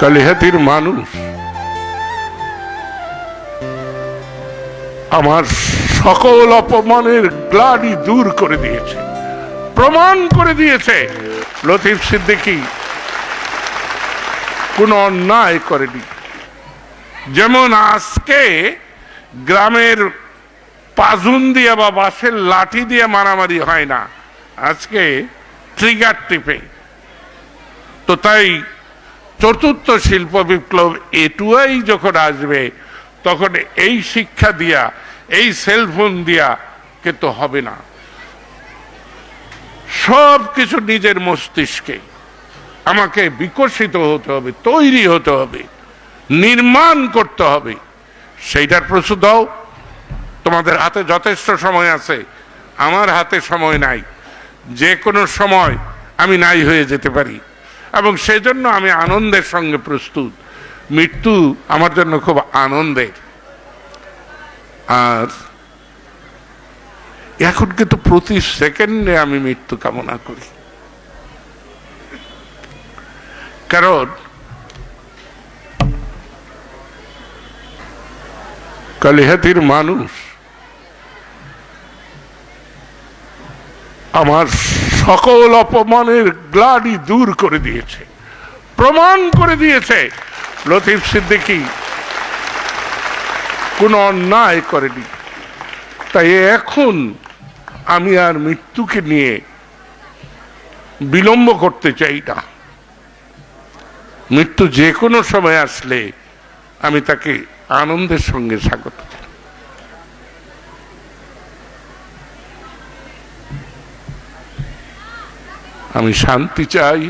কালিহাতির মানুষ। আমার সকল অপমানের গ্লানি দূর করে দিয়েছে, প্রমাণ করে দিয়েছে। লতিফ সিদ্দিকী কোনো অন্যায় করেনি। যেমন আজকে গ্রামের পাজুন দিয়ে বা বাঁশের লাঠি দিয়ে মারামারি হয় না, আজকে ট্রিগার টিপে। তো তাই চতুর্থ শিল্প বিপ্লব এটুয়াই যখন আসবে, তখন এই শিক্ষা দিয়া, এই সেলফোন দিয়া কিন্তু হবে না। সব কিছু নিজের মস্তিষ্কে। আমাকে বিকশিত হতে হবে, তৈরি হতে হবে, নির্মাণ করতে হবে। সেইটার প্রস্তুত হও। তোমাদের হাতে যথেষ্ট সময় আছে, আমার হাতে সময় নাই। যে কোনো সময় আমি নাই হয়ে যেতে পারি। এবং সেজন্য আমি আনন্দের সঙ্গে প্রস্তুত। মৃত্যু আমার জন্য খুব আনন্দের। আর এখন কিন্তু প্রতি সেকেন্ডে আমি মৃত্যু কামনা করি। কারণ কালিহাতির মানুষ আমার সকল অপমানের গ্লানি দূর করে দিয়েছে, প্রমাণ করে দিয়েছে। লতিফ সিদ্দিকী কোনো অন্যায় করেনি। তাই এখন আমি আর মৃত্যুকে নিয়ে বিলম্ব করতে চাই না। মৃত্যু যে কোনো সময় আসলে আমি তাকে আনন্দের সঙ্গে স্বাগত আমি শান্তি চাই।